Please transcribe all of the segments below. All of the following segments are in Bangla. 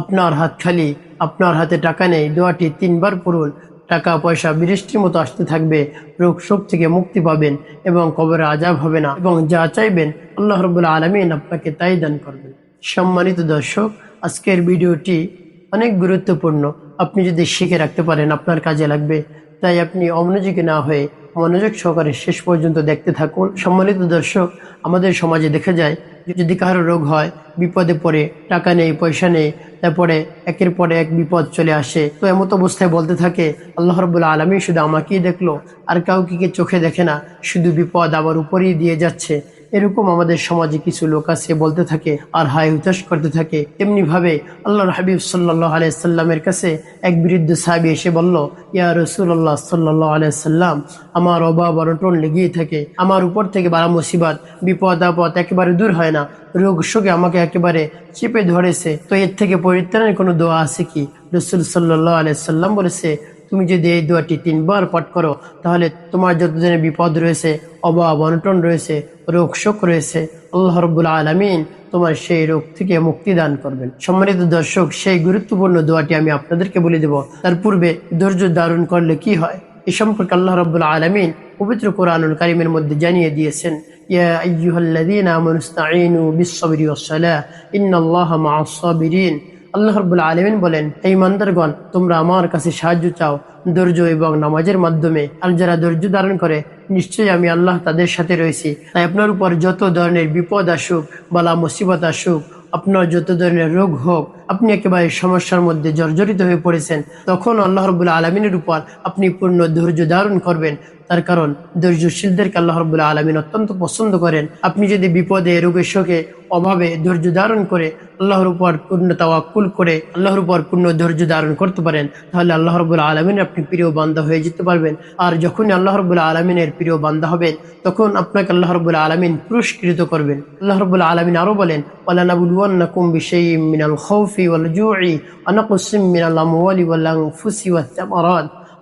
আপনার হাত খালি, আপনার হাতে টাকা নেই, দোয়াটি তিনবার পড়ুন। টাকা, পয়সা, বৃষ্টির মতো আসতে থাকবে, রোগ শোক থেকে মুক্তি পাবেন এবং কবরে আজাব হবে না। এবং যা চাইবেন, আল্লাহ রবুল্লা আলমিন আপনাকে তাই দান করবেন। সম্মানিত দর্শক, আজকের ভিডিওটি অনেক গুরুত্বপূর্ণ। আপনি যদি শিখে রাখতে পারেন, আপনার কাজে লাগবে। তাই আপনি অমনোযোগী না হয়ে মনোযোগ সহকারে শেষ পর্যন্ত দেখতে থাকুন। সম্মানিত দর্শক, আমাদের সমাজে দেখা যায় যদি কারও রোগ হয়, বিপদে পড়ে, টাকা নেই, পয়সা নেই, তারপরে একের পরে এক বিপদ চলে আসে। তো এমত অবস্থায় বলতে থাকে, আল্লাহ রবুল্লা আলমী শুধু আমাকেই দেখল, আর কাউকে চোখে দেখে না? শুধু বিপদ আবার উপরেই দিয়ে যাচ্ছে। এরকম আমাদের সমাজে কিছু লোক আছে, বলতে থাকে, আর হায় হুতাশ করতে থাকে। তেমনি ভাবে আল্লাহর হাবিব সাল্লাহ আলাইসাল্লামের কাছে এক বৃদ্ধ সাহাবি এসে বলল, ইয়া রসুল্লাহ সাল্লাহ আলাইসাল্লাম আমার অভাব অনটন লেগেই থাকে। আমার উপর থেকে বারা মুসিবাত, বিপদ, আপদ একেবারে দূর হয় না। রোগ শোকে আমাকে একেবারে চেপে ধরেছে। তো এর থেকে পরিত্রাণের কোনো দোয়া আছে কি? রসুল সাল্লাহ আলাইসাল্লাম বলেছে, তুমি যদি এই দোয়াটি তিনবার পাঠ করো, তাহলে তোমার যত দিনের বিপদ রয়েছে, অভাব অনটন রয়েছে রোগ শোক রয়েছে, আল্লাহ রব্বুল আলমিন তোমার সেই রোগ থেকে মুক্তি দান করবেন। সম্মানিত দর্শক, সেই গুরুত্বপূর্ণ দোয়াটি আমি আপনাদেরকে বলে দেব। তার পূর্বে ধৈর্য ধারণ করলে কি হয়? এ সম্পর্কে আল্লাহ রব্বুল আলমিন পবিত্র কোরআনুল কারিমের মধ্যে জানিয়ে দিয়েছেন আল্লাহ রব্বুল আলমিন বলেন এই মান্দারগণ তোমরা আমার কাছে সাহায্য চাও ধৈর্য এবং নামাজের মাধ্যমে আর যারা ধৈর্য ধারণ করে, নিশ্চয়ই আমি আল্লাহ তাদের সাথে রয়েছি। তাই আপনার উপর যত ধরনের বিপদ আসুক, বালা মুসিবত আসুক, আপনার যত ধরনের রোগ হোক, আপনি একেবারে সমস্যার মধ্যে জর্জরিত হয়ে পড়েছেন, তখন আল্লাহ রবুল্লা আলমিনের উপর আপনি পূর্ণ ধৈর্য ধারণ করবেন। তার কারণ ধৈর্যশীলদেরকে আল্লাহ রবুল্লা আলমিন অত্যন্ত পছন্দ করেন। আপনি যদি বিপদে রোগের শোকে, অভাবে ধৈর্য ধারণ করে আল্লাহর উপর পূর্ণ তাওয়াক্কুল করে আল্লাহর উপর পূর্ণ ধৈর্য ধারণ করতে পারেন, তাহলে আল্লাহ রবুল্লা আলমিন আপনি প্রিয় বান্দা হয়ে যেতে পারবেন। আর যখনই আল্লাহ রবুল্লা আলমিনের প্রিয় বান্দা হবেন, তখন আপনাকে আল্লাহ রবুল্লা আলমিন পুরস্কৃত করবেন। আল্লাহ রবুল্লা আলমিন আরও বলেন ওয়ালানাবুলুয়ান্নাকুম বিশাইইম মিনাল মিনাল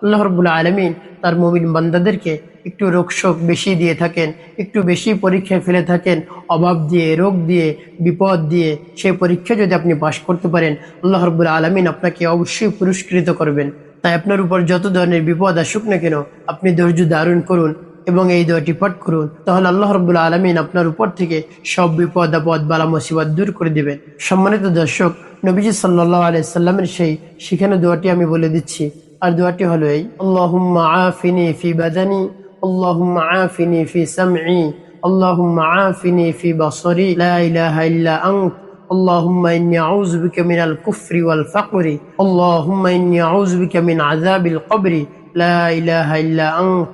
আল্লাহ রবুল্লা আলমিন তার মুমিন বান্দাদেরকে একটু রোগ শোক বেশি দিয়ে থাকেন, একটু বেশি পরীক্ষায় ফেলে থাকেন, অভাব দিয়ে, রোগ দিয়ে, বিপদ দিয়ে সেই পরীক্ষা যদি আপনি পাশ করতে পারেন, আল্লাহ রবুল্লা আলমিন আপনাকে অবশ্যই পুরস্কৃত করবেন। তাই আপনার উপর যত ধরনের বিপদ আসুক না কেন, আপনি ধৈর্য ধারণ করুন এবং এই দোয়াটি পাঠ করুন। তাহলে আল্লাহ রবুল্লা আলমিন আপনার উপর থেকে সব বিপদ, আপদ, বালা, মুসিবত দূর করে দেবেন। সম্মানিত দর্শক, নবীজি সাল্লাহ আলাইসাল্লামের সেই সেখানে দোয়াটি আমি বলে দিচ্ছি। আর দোয়াটি হলো এই আল্লাহুম্মা আফিনি ফি বাদানি আল্লাহুম্মা আফিনি ফি সামঈ আল্লাহুম্মা আফিনি ফি বাসরি লা ইলাহা ইল্লা আনত اللهم إني أعوذ بك من الكفر والفقر اللهم إني أعوذ بك من عذاب القبر لا إله إلا أنت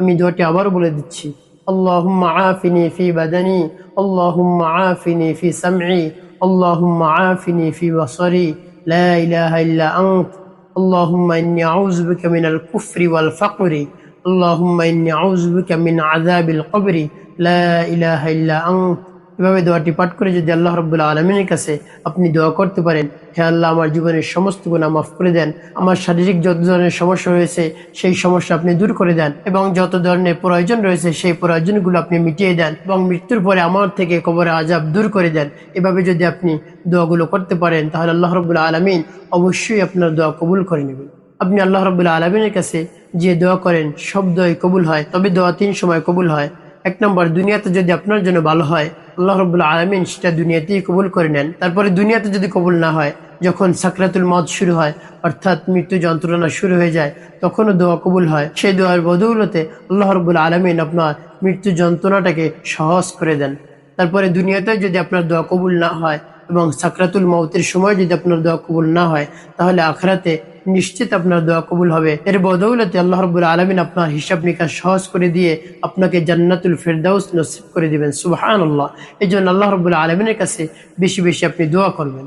আমি দোয়াটি আবার বলে দিচ্ছি اللهم عافني في بدني اللهم عافني في سمعي اللهم عافني في بصري لا إله إلا أنت اللهم إني أعوذ بك من الكفر والفقر. اللهم إني أعوذ بك من عذاب القبر. لا إله إلا أنت. এভাবে দোয়াটি পাঠ করে যদি আল্লাহ রব্বুল্লা আলমিনের কাছে আপনি দোয়া করতে পারেন, হে আল্লাহ আমার জীবনের সমস্ত গুণা মাফ করে দেন, আমার শারীরিক যত ধরনের সমস্যা রয়েছে সেই সমস্যা আপনি দূর করে দেন এবং যত ধরনের প্রয়োজন রয়েছে সেই প্রয়োজনগুলো আপনি মিটিয়ে দেন এবং মৃত্যুর পরে আমার থেকে কবরে আজাব দূর করে দেন। এভাবে যদি আপনি দোয়াগুলো করতে পারেন, তাহলে আল্লাহ রব্বুল্লা আলমিন অবশ্যই আপনার দোয়া কবুল করে নেবেন। আপনি আল্লাহ রব্বুল্লা আলমিনের কাছে যে দোয়া করেন, সব দোয়াই কবুল হয়, তবে দোয়া তিন সময় কবুল হয়। এক নম্বর, দুনিয়াতে যদি আপনার জন্য ভালো হয় আল্লাহ রবুল্লা আলমিন সেটা দুনিয়াতেই কবুল করে নেন। তারপরে দুনিয়াতে যদি কবুল না হয়, যখন সাকরাতুল মদ শুরু হয়, অর্থাৎ মৃত্যু যন্ত্রণা শুরু হয়ে যায়, তখনও দোয়া কবুল হয়। সেই দোয়ার বদৌলতে আল্লাহ রবুল্লা আলমিন আপনার মৃত্যু যন্ত্রণাটাকে সহজ করে দেন। তারপরে দুনিয়াতে যদি আপনার দোয়া কবুল না হয় এবং সাকরাতুল মৌতের সময় যদি আপনার দোয়া কবুল না হয়, তাহলে আখরাতে নিশ্চিত আপনার দোয়া কবুল হবে। এর বদৌলতে আল্লাহ রবুল আলমিন আপনার হিসাব নিকাশ সহজ করে দিয়ে আপনাকে জান্নাতুল ফেরদাউস নসিব করে দিবেন। সুবাহান আল্লাহ এই জন্য আল্লাহ রবুল আলমিনের কাছে বেশি বেশি আপনি দোয়া করবেন।